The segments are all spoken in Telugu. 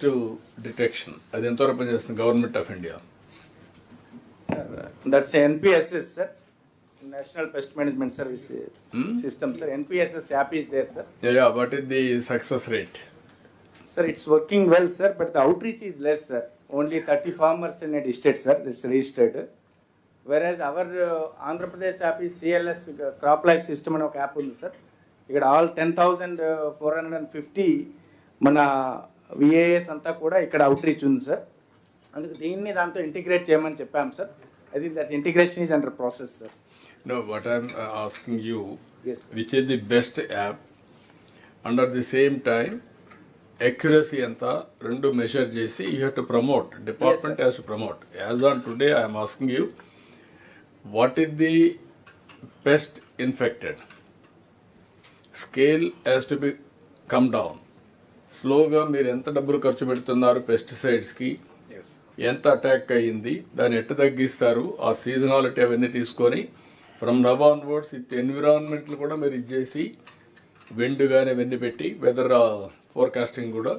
ఫస్ట్ డిటెక్షన్ అది ఎంతవరకు పనిచేస్తుంది? Government of India sir that's NPSS sir national pest management service system sir NPSS app is there sir what is the success rate sir it's working well sir but the outreach is less sir only thirty farmers in at state sir it's registered whereas our Andhra Pradesh app is CLS crop life system అని ఒక యాప్ ఉంది సార్ ఇక్కడ all ten thousand four hundred and fifty మన విఏఎస్ అంతా కూడా ఇక్కడ అవుట్రీచ్ ఉంది సార్ అందుకు దీన్ని దాంతో ఇంటిగ్రేట్ చేయమని చెప్పాం sir I think that integration is under process sir uh, asking you, Yes, sir. which is the best app? Under the same time, accuracy ఎంత రెండు మెషర్ చేసి you have to promote department has to promote as on today I'm asking you what is the pest infected scale has to be come down స్లోగా మీరు ఎంత డబ్బులు ఖర్చు పెడుతున్నారు పెస్టిసైడ్స్కి ఎంత అటాక్ అయ్యింది? దాన్ని ఎట్ట తగ్గిస్తారు? ఆ సీజనాలిటీ అవన్నీ తీసుకొని ఫ్రమ్ నవ్ ఆన్వర్డ్స్ ఇది ఎన్విరాన్మెంట్లు కూడా మీరు ఇచ్చేసి విండ్ కానీ అవన్నీ పెట్టి వెదర్ ఫోర్కాస్టింగ్ కూడా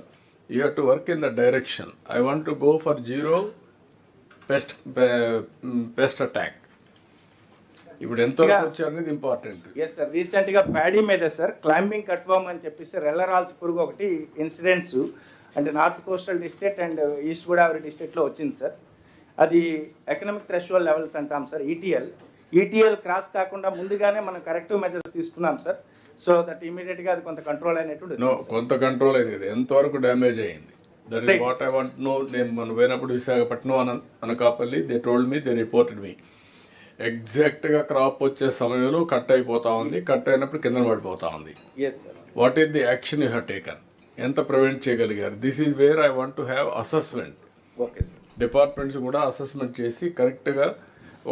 you have to work in the direction I want to go for zero pest pest attack ఇప్పుడు. వచ్చారు అనేది ఇంపార్టెంట్ ఎస్ సార్ రీసెంట్గా ప్యాడీ మీద సార్ క్లైంబింగ్ కట్వామ్ అని చెప్పేసి రెల్లరాల్స్ పురుగు ఒకటి ఇన్సిడెంట్స్ అంటే north coastal district and east Godavari డిస్ట్రిక్ట్లో వచ్చింది సార్ అది ఎకనామిక్ థ్రెషోల్ లెవెల్స్ అంటాం సార్ ఈటీఎల్ ఈటీఎల్ క్రాస్ కాకుండా ముందుగానే మనం కరెక్టివ్ మెజర్స్ తీసుకున్నాం సార్ సో దట్ ఇమీడియట్గా అది కొంత కంట్రోల్ అయినట్టు కొంత కంట్రోల్ అయింది కదా ఎంతవరకు డ్యామేజ్ అయింది? That. What I want know నేను మనం పోయినప్పుడు విశాఖపట్నం అన Anakapalli they told me they reported me ఎగ్జాక్ట్గా క్రాప్ వచ్చే సమయంలో కట్ అయిపోతా ఉంది. కట్ అయినప్పుడు కింద పడిపోతా ఉంది. What is the action you have taken ఎంత ప్రివెంట్ చేయగలిగారు? This is where I want to have assessment departments కూడా అసెస్మెంట్ చేసి కరెక్ట్గా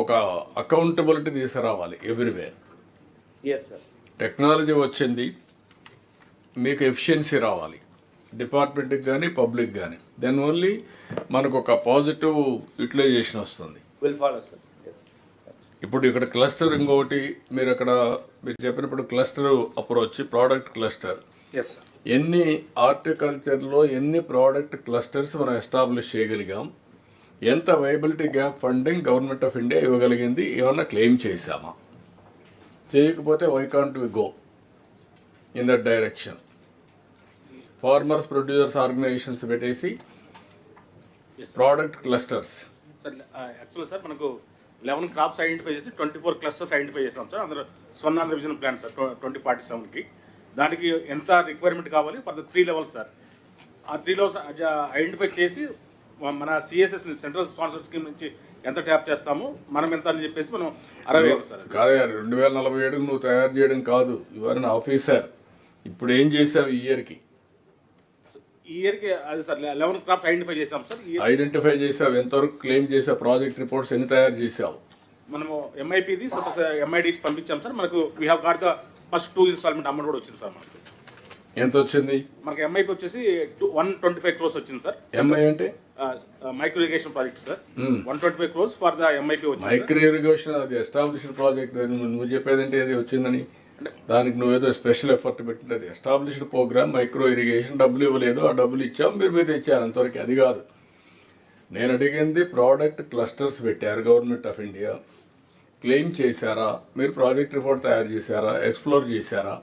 ఒక అకౌంటబిలిటీ తీసుకురావాలి ఎవ్రీవేర్ టెక్నాలజీ వచ్చింది. మీకు ఎఫిషియన్సీ రావాలి. డిపార్ట్మెంట్కి కానీ పబ్లిక్ కానీ దెన్ ఓన్లీ మనకు ఒక పాజిటివ్ యూటిలైజేషన్ వస్తుంది. ఇప్పుడు ఇక్కడ క్లస్టర్ ఇంకొకటి మీరు అక్కడ మీరు చెప్పినప్పుడు cluster approach product cluster. Yes ఎన్ని హార్టికల్చర్లో ఎన్ని ప్రోడక్ట్ క్లస్టర్స్ మనం ఎస్టాబ్లిష్ చేయగలిగాం? ఎంత viability gap funding government of India ఇవ్వగలిగింది? ఏమన్నా క్లెయిమ్ చేశామా? చేయకపోతే why can't we go in that direction? Farmers producers organizations పెట్టేసి product clusters. Sir actual sir మనకు లెవెన్ క్రాప్స్ ఐడెంటిఫై చేసి ట్వంటీ ఫోర్ క్లస్టర్స్ ఐడెంటిఫై చేసాం సార్. అందులో Swarnandhra vision plan sir twenty forty సెవెన్కి. దానికి ఎంత రిక్వైర్మెంట్ కావాలి? For the three levels sir. ఆ త్రీ లెవెల్స్ ఐడెంటిఫై చేసి మన సిఎస్ఎస్ సెంట్రల్ స్పాన్సర్ స్కీమ్ నుంచి ఎంత ట్యాప్ చేస్తాము? మనం ఎంత అని చెప్పేసి మనం అరవై సార్. కాదే రెండు వేల నలభై ఏడుకు నువ్వు తయారు చేయడం కాదు. యువర్ అన్ ఆఫీసర్ ఇప్పుడు ఏం చేసావు ఈ ఇయర్కి ఇయర్కి అది సార్ లెవెన్ క్రాప్స్ ఐడెంటిఫై చేసాం సార్. ఐడెంటిఫై చేసావు ఎంతవరకు క్లెయిమ్ చేసావు ప్రాజెక్ట్ రిపోర్ట్స్ ఎన్ని తయారు చేసావు మనము ఎంఐపిది సపోజ్ ఎంఐడికి పంపించాం సార్. మనకు we have got the first two instalment amount కూడా వచ్చింది సార్ మనకు. ఎంత వచ్చింది? మనకి ఎంఐపి వచ్చేసి వన్ ట్వంటీ ఫైవ్ క్రోస్ వచ్చింది సార్. ఎంఐ అంటే? Micro irrigation project sir. One twenty five crores for the MIP వచ్చింది. మైక్రో ఇరిగేషన్ అది ఎస్టాబ్లిష్డ్ ప్రాజెక్ట్ నువ్వు చెప్పేదంటే ఏది వచ్చిందని? దానికి నువ్వేదో స్పెషల్ ఎఫర్ట్ పెట్టింది అది ఎస్టాబ్లిష్డ్ ప్రోగ్రామ్ మైక్రో ఇరిగేషన్ డబ్బులు ఇవ్వలేదు ఆ డబ్బులు ఇచ్చాం మీరు మీద ఇచ్చారు. అంతవరకు అది కాదు. నేను అడిగింది ప్రోడక్ట్ క్లస్టర్స్ పెట్టారు గవర్నమెంట్ ఆఫ్ ఇండియా క్లెయిమ్ చేశారా? మీరు ప్రాజెక్ట్ రిపోర్ట్ తయారు చేశారా? ఎక్స్ప్లోర్ చేశారా?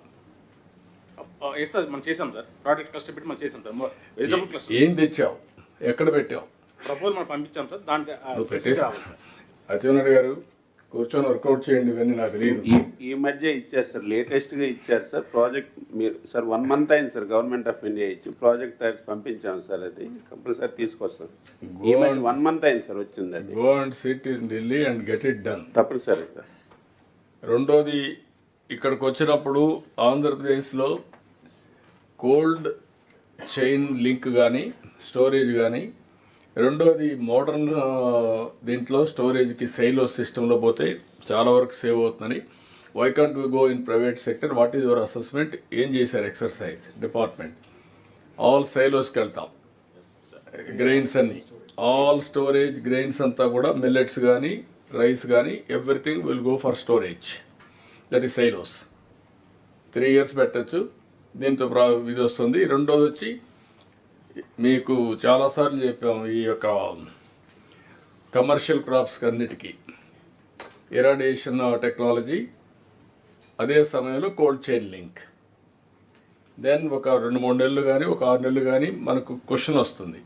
ఎస్ సార్ మనం చేసాం సార్ క్లస్టర్ పెట్టి మనం చేసాం సార్ వెజిటబుల్ క్లస్టర్ ఏం తెచ్చావు? ఎక్కడ పెట్టావు? ప్రపోజల్ మనం పంపించాం సార్ దానికి. అచ్చెన్నాయుడు గారు కూర్చొని వర్కౌట్ చేయండి ఇవన్నీ నాకు తెలియదు ఈ మధ్య ఇచ్చారు సార్ లేటెస్ట్గా ఇచ్చారు సార్ ప్రాజెక్ట్ మీరు సార్ వన్ మంత్ అయింది సార్ గవర్నమెంట్ ఆఫ్ ఇండియా ఇచ్చి ప్రాజెక్ట్ తయారు పంపించాము సార్ అది కంపల్సరీ తీసుకొస్తాం. ఈ మధ్య వన్ మంత్ అయింది సార్ వచ్చింది అది. Go and sit in Delhi and get it done తప్పనిసరి సార్. రెండోది ఇక్కడికి వచ్చినప్పుడు ఆంధ్రప్రదేశ్లో కోల్డ్ చైన్ లింక్ కానీ స్టోరేజ్ కానీ రెండోది మోడర్న్ దీంట్లో స్టోరేజ్కి సైలో సిస్టంలో పోతే చాలా వరకు సేవ్ అవుతుందని. Why can't we go in private sector what is your assessment ఏం చేశారు ఎక్సర్సైజ్ డిపార్ట్మెంట్? ఆల్ సైలోస్కి వెళ్తాం. గ్రెయిన్స్ అన్ని. ఆల్ స్టోరేజ్ గ్రెయిన్స్ అంతా కూడా మిల్లెట్స్ కానీ రైస్ కానీ everything will go for storage that is silos three years పెట్టచ్చు. దీంతో ప్రా ఇది వస్తుంది. రెండోది వచ్చి మీకు చాలాసార్లు చెప్పాము ఈ యొక్క కమర్షియల్ క్రాప్స్ అన్నిటికీ ఇరాడియేషన్ టెక్నాలజీ అదే సమయంలో కోల్డ్ చైన్ లింక్ దెన్ ఒక రెండు మూడు నెలలు కానీ ఒక ఆరు నెలలు కానీ మనకు క్వశ్చన్ వస్తుంది.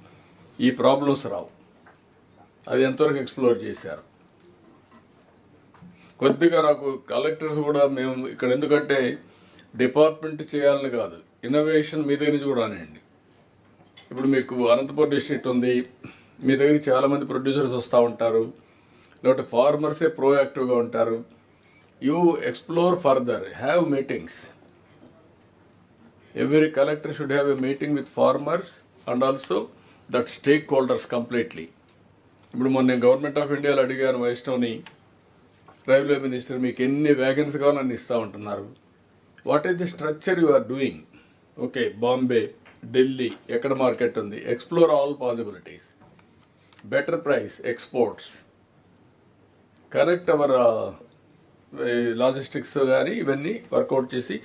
ఈ ప్రాబ్లమ్స్ రావు. అది ఎంతవరకు ఎక్స్ప్లోర్ చేశారు? కొద్దిగా నాకు కలెక్టర్స్ కూడా మేము ఇక్కడ ఎందుకంటే డిపార్ట్మెంట్ చేయాలని కాదు. ఇన్నోవేషన్ మీ దగ్గర నుంచి కూడా రానియండి ఇప్పుడు మీకు అనంతపురం డిస్ట్రిక్ట్ ఉంది. మీ దగ్గర చాలామంది ప్రొడ్యూసర్స్ వస్తూ ఉంటారు. లేకపోతే ఫార్మర్సే ప్రోయాక్టివ్గా ఉంటారు. You explore further have meetings every collector should have a meeting with farmers and also that stakeholders completely ఇప్పుడు మొన్న గవర్నమెంట్ ఆఫ్ ఇండియాలో అడిగాను వైష్ణవ్ని. రైల్వే మినిస్టర్ మీకు ఎన్ని వ్యాగన్స్ కావాలని ఇస్తూ ఉంటున్నారు? What is the structure you are doing okay Bombay Delhi ఎక్కడ మార్కెట్ ఉంది? Explore all possibilities better price exports correct our logistics కానీ ఇవన్నీ వర్కౌట్ చేసి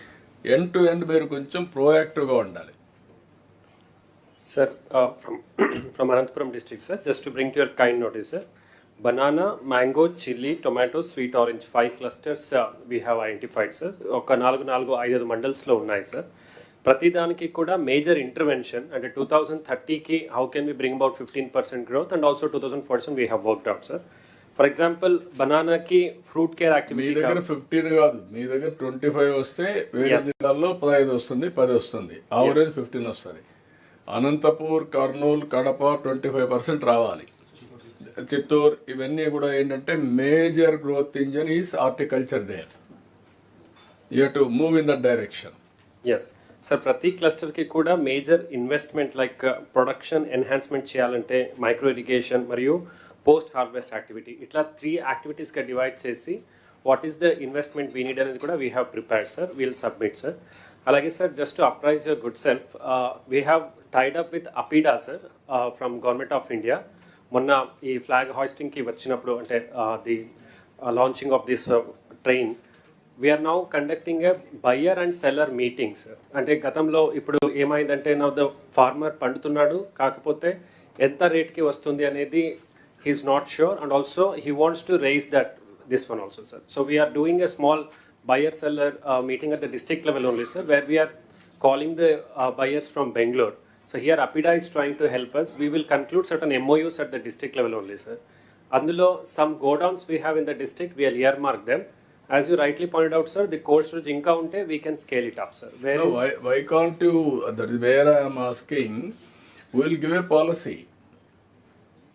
ఎండ్ టు ఎండ్ మీరు కొంచెం ప్రోయాక్టివ్గా ఉండాలి. Sir from from Anantapuram district sir just to bring to your kind notice sir banana mango chilli tomato sweet orange five clusters we have identified sir ఒక నాలుగు నాలుగు ఐదు ఐదు మండల్స్లో ఉన్నాయి సార్ ప్రతిదానికి కూడా మేజర్ ఇంటర్వెన్షన్ అంటే టూ థౌజండ్ థర్టీకి how can we bring about fifteen percent growth and also two thousand fourteen we have worked out sir for example బనానాకి fruit care మీ యాక్టివిటీ దగ్గర ఫిఫ్టీన్ కాదు. మీ దగ్గర ట్వంటీ ఫైవ్ వస్తే వేరే. జిల్లాల్లో పదహైదు వస్తుంది పది వస్తుంది. ఆవరేజ్ ఫిఫ్టీన్ వస్తుంది. Anantapur Kurnool Kadapa twenty five percent రావాలి. చిత్తూరు ఇవన్నీ కూడా ఏంటంటే major growth engine is horticulture there you to move in that direction yes sir ప్రతి క్లస్టర్కి కూడా major investment like production enhancement చేయాలంటే మైక్రో ఇరిగేషన్ మరియు పోస్ట్ హార్వెస్ట్ యాక్టివిటీ ఇట్లా త్రీ యాక్టివిటీస్గా డివైడ్ చేసి what is the investment we need అనేది కూడా we have prepared sir we'll submit sir అలాగే sir just to apprise your good self we have tied up with APEDA sir from government of India మొన్న ఈ ఫ్లాగ్ హాయిస్టింగ్కి వచ్చినప్పుడు అంటే the launching of this train we're now conducting a buyer and seller meetings అంటే గతంలో ఇప్పుడు ఏమైందంటే నా ద ఫార్మర్ పండుతున్నాడు. కాకపోతే ఎంత రేట్కి వస్తుంది అనేది he is not sure and also he wants to raise that this one also sir so we're doing a small buyer seller meeting at the district level only sir where we're calling the buyers from Bengaluru so here APEDA is trying to help us we will conclude certain MoUs at the district level only sir అందులో some godowns we have in the district we're earmark them as you rightly pointed out sir the cold storage ఇంకా ఉంటే we can scale it up sir where No, why, why can't you, that is where I am asking, we will give a policy.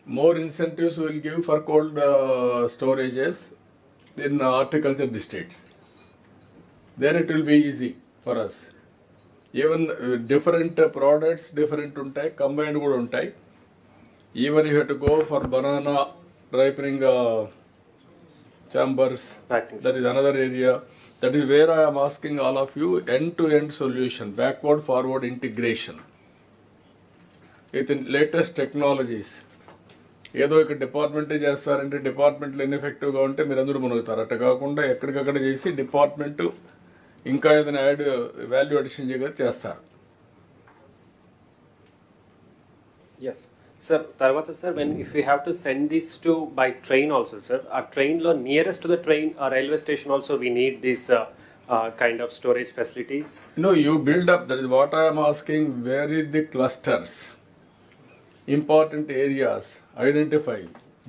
More incentives we will give for cold uh, storages in horticulture districts. Then it will be easy for us. Even uh, different uh, products, different ఉంటాయి combined కూడా ఉంటాయి even you have to go for banana ripening uh, chambers Packing that is another area that is where i am asking all of you end to end solution backward forward integration with latest technologies ఏదో ఇక్కడ డిపార్ట్మెంటే చేస్తారంటే డిపార్ట్మెంట్లు ఇన్ఎఫెక్టివ్గా ఉంటే మీరు అందరూ మునుగుతారు అట్ట కాకుండా ఎక్కడికక్కడ చేసి డిపార్ట్మెంట్ ఇంకా ఏదైనా యాడ్ వాల్యూ అడిషన్ చేయగలిగి చేస్తారు ఎస్ సార్ తర్వాత sir when if you have to send this to by train also sir ఆ ట్రైన్లో నియరెస్ట్ టు ద ట్రైన్ ఆ railway station also we need this kind of storage facilities you build up. That is what I am asking. Where is the clusters? Important areas identify.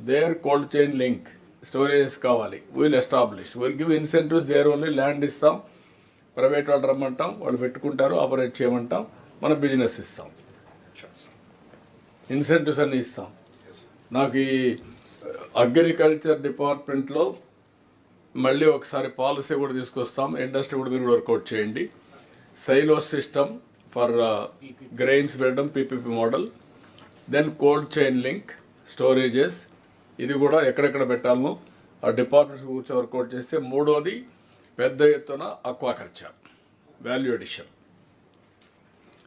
Their cold chain link storage కావాలి will establish will give incentives there only land ఇస్తాం ప్రైవేట్ వాళ్ళు రమ్మంటాం వాళ్ళు పెట్టుకుంటారు ఆపరేట్ చేయమంటాం మనం బిజినెస్ ఇస్తాం ఇన్సెంటివ్స్ అన్ని ఇస్తాం. నాకు ఈ అగ్రికల్చర్ డిపార్ట్మెంట్లో మళ్ళీ ఒకసారి పాలసీ కూడా తీసుకొస్తాం. ఇండస్ట్రీ కూడా మీరు వర్కౌట్ చేయండి. సైలో సిస్టమ్ ఫర్ గ్రెయిన్స్ వెళ్ళడం PPP model. Then cold chain link storages. ఇది కూడా ఎక్కడెక్కడ పెట్టాలనో ఆ డిపార్ట్మెంట్స్ కూర్చో వర్కౌట్ చేస్తే మూడోది పెద్ద ఎత్తున అక్వాకల్చర్ వాల్యూ అడిషన్.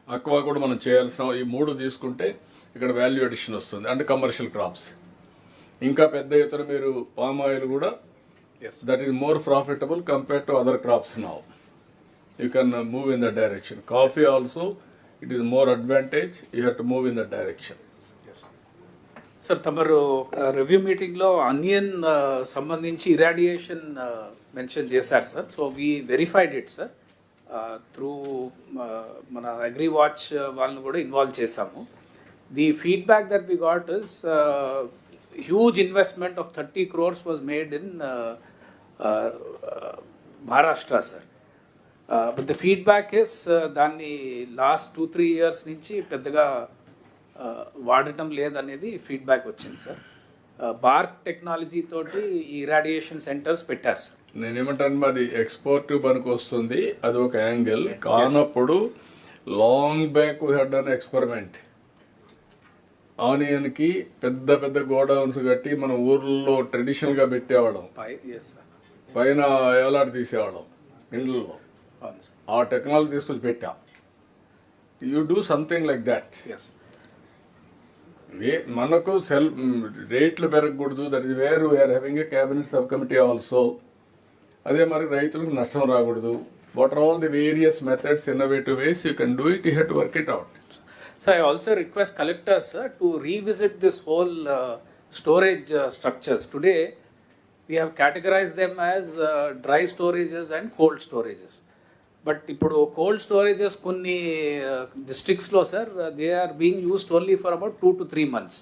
అక్వా కూడా మనం చేయాల్సిన ఈ మూడు తీసుకుంటే ఇక్కడ వాల్యూ అడిషన్ వస్తుంది అంటే కమర్షియల్ క్రాప్స్ ఇంకా పెద్ద ఎత్తున మీరు పామ్ ఆయిల్ కూడా that is more profitable compare to other crops now you can move in that direction coffee also it is more advantage, you have to move in that direction. Sir తమరు రివ్యూ మీటింగ్లో అనియన్ సంబంధించి ఇరాడియేషన్ మెన్షన్ చేశారు sir so we verified it sir through మన అగ్రి వాచ్ వాళ్ళని కూడా ఇన్వాల్వ్ చేశాము. The feedback that we got is huge investment of thirty crores was made in Maharashtra sir but the feedback is దాన్ని లాస్ట్ టూ త్రీ ఇయర్స్ నుంచి పెద్దగా వాడటం లేదనేది ఫీడ్బ్యాక్ వచ్చింది సార్ బార్క్ టెక్నాలజీ తోటి ఈ రేడియేషన్ సెంటర్స్ పెట్టారు సార్ నేనేమంటాను మాది ఎక్స్పోర్ట్ పనికి వస్తుంది అది ఒక యాంగిల్ కానప్పుడు long back we had an experiment ఆనియన్కి పెద్ద పెద్ద గోడౌన్స్ కట్టి మన ఊర్లో ట్రెడిషనల్గా పెట్టేవాళ్ళం. పైన ఏలాడి తీసేవాళ్ళం ఇండ్లలో. ఆ టెక్నాలజీ తీసుకొచ్చి పెట్టాం. You do something like that మనకు సెల్ రేట్లు పెరగకూడదు that is where we are having a cabinet sub committee also అదే మరి రైతులకు నష్టం రాకూడదు. What are all the various methods innovative ways you can do it you had work it out So I also request collectors sir, to revisit this whole uh, storage uh, structures. Today, we have categorized them as uh, dry storages and cold storages. But ఇప్పుడు కోల్డ్ స్టోరేజెస్ కొన్ని డిస్ట్రిక్ట్స్లో sir they are being used only for about two to three months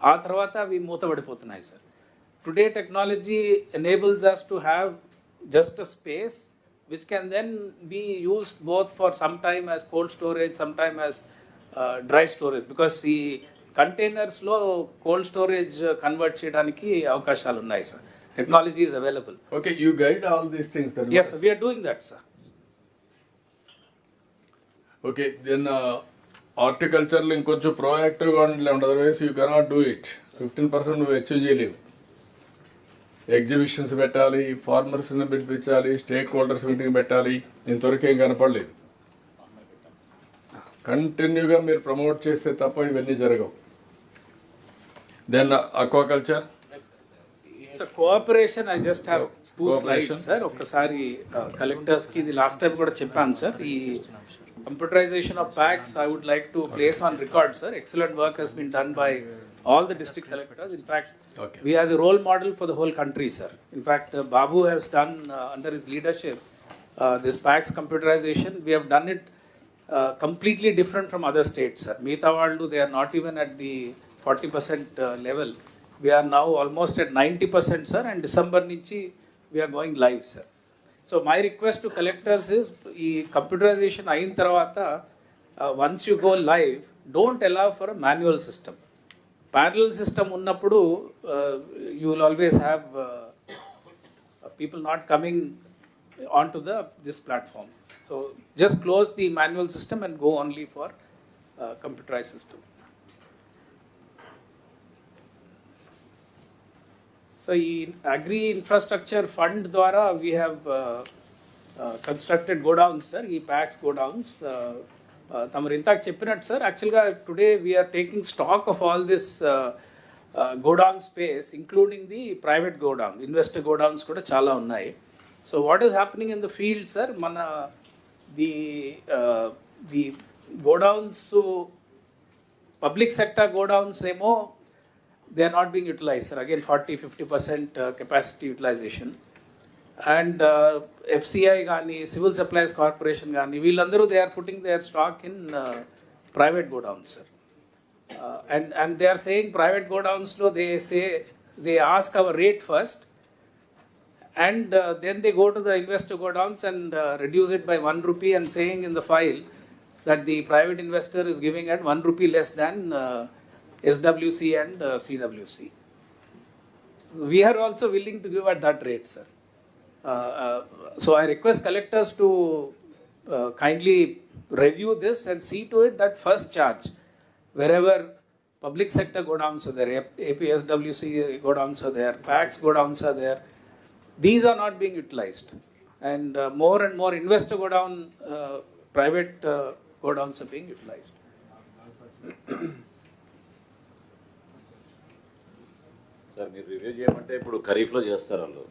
ఆ తర్వాత అవి మూతపడిపోతున్నాయి sir today technology enables us to have just a space which can then be used both for some time as cold storage some time as dry storage because ఈ కంటైనర్స్లో కోల్డ్ స్టోరేజ్ కన్వర్ట్ చేయడానికి అవకాశాలు ఉన్నాయి sir technology is available okay you guide all these things as we are doing that sir okay then హార్టికల్చర్లో ఇంకొంచెం ప్రోయాక్టివ్గా ఉండలే. Otherwise you cannot do it fifteen percent నువ్వు అచీవ్ చేయలేవు. ఎగ్జిబిషన్స్ పెట్టాలి ఫార్మర్స్ని పిలిపించాలి స్టేక్ హోల్డర్స్ మీటింగ్ పెట్టాలి. ఇంతవరకు ఏం కనపడలేదు. కంటిన్యూగా మీరు ప్రమోట్ చేస్తే తప్ప ఇవన్నీ జరగవు. Then aquaculture cooperation I just have two. Slides sir ఒక్కసారి కలెక్టర్స్కి ఇది లాస్ట్ టైం కూడా చెప్పాను సార్ ఈ computerization of facts I would like to place on record sir excellent work has been done by all the district collectors in fact Okay. we are the role model for the whole country sir. In fact uh, babu has done uh, under his leadership uh, this pax computerization. Completely different from other states sir మిగతా వాళ్ళు they are not even at the forty percent level we are now almost at ninety percent sir and December నుంచి we are going live sir so my request to collectors is ఈ కంప్యూటరైజేషన్ అయిన తర్వాత once you go live don't allow for manual system panel system ఉన్నప్పుడు you will always have people not coming on to the this platform so just close the manual system and go only for computerize system so ఈ అగ్రి ఇన్ఫ్రాస్ట్రక్చర్ ఫండ్ ద్వారా we have constructed godowns sir ఈ ప్యాక్స్ గోడౌన్స్ తమరు ఇంతాక చెప్పినట్టు సార్ యాక్చువల్గా today we are taking stock of all this godown space including the private godown investor godowns కూడా చాలా ఉన్నాయి. So what is happening in the field sir మన The the godowns public sector godowns ఏమో they are not being utilized, sir. Again, 40 50% uh, capacity utilization. And uh, FCI Gani, Civil Supplies Corporation Gani, వీళ్ళందరూ they are putting their stock in uh, private godowns, sir. Uh, and, and they are saying private godowns, no, they say, they ask our rate first, and uh, then they go to the investor godowns and uh, reduce it by one rupee and saying in the file that the private investor is giving at one rupee less than uh, SWC and uh, CWC. We are also willing to give at that rate, sir. Uh, uh, so I request collectors to uh, kindly review this and see to it that first charge, wherever public sector go godowns are there, APSWC godowns are there, PAX godowns are there, these are not being utilized and more and more invest godown private godowns are being utilized sir మీరు రివ్యూ చేయమంటే ఇప్పుడు ఖరీఫ్లో చేస్తారు వాళ్ళు